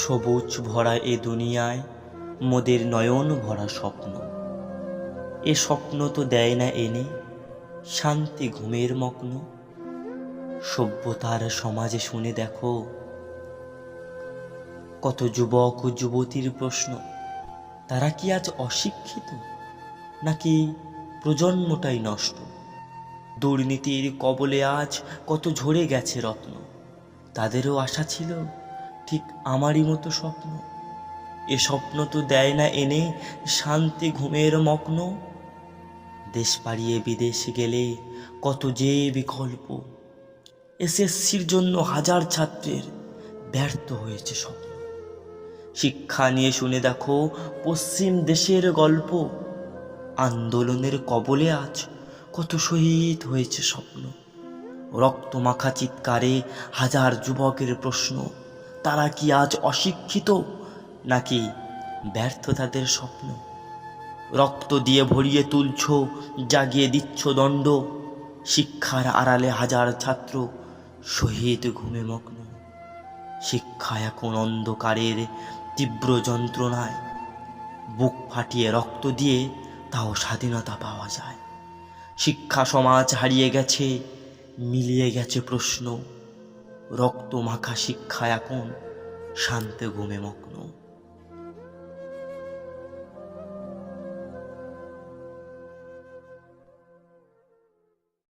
সবুজ ভরা এ দুনিয়ায়, মোদের নয়ন ভরা স্বপ্ন। এ স্বপ্ন তো দেয় না এনে, শান্তি ঘুমের মগ্ন। সভ্যতার সমাজে শুনে দেখো, কত যুবক ও যুবতীর প্রশ্ন, তারা কি আজ অশিক্ষিত, নাকি প্রজন্মটাই নষ্ট? দুর্নীতির কবলে আজ কত ঝরে গেছে রত্ন, তাদেরও আশা ছিল ঠিক আমারই মতো স্বপ্ন। এ স্বপ্ন তো দেয় না এনে শান্তি ঘুমের মগ্ন। দেশ পাড়িয়ে বিদেশে গেলে কত যে বিকল্প। এসএসসির জন্য হাজার ছাত্রের ব্যর্থ হয়েছে স্বপ্ন। শিক্ষা নিয়ে শুনে দেখো পশ্চিম দেশের গল্প। আন্দোলনের কবলে আজ কত শহীদ হয়েছে স্বপ্ন। রক্তমাখা চিৎকারে হাজার যুবকের প্রশ্ন। তারা কি আজ অশিক্ষিত নাকি ব্যর্থ তাদের স্বপ্ন? রক্ত দিয়ে ভরিয়ে তুলছ, জাগিয়ে দিচ্ছ দণ্ড। শিক্ষার আড়ালে হাজার ছাত্র শহীদ ঘুমে মগ্ন। শিক্ষা এখন অন্ধকারের তীব্র যন্ত্রণায়। বুক ফাটিয়ে রক্ত দিয়ে তাও স্বাধীনতা পাওয়া যায়। শিক্ষা সমাজ হারিয়ে গেছে, মিলিয়ে গেছে প্রশ্ন। রক্ত মাখা শিক্ষা এখন শান্তে ঘুমে মগ্ন।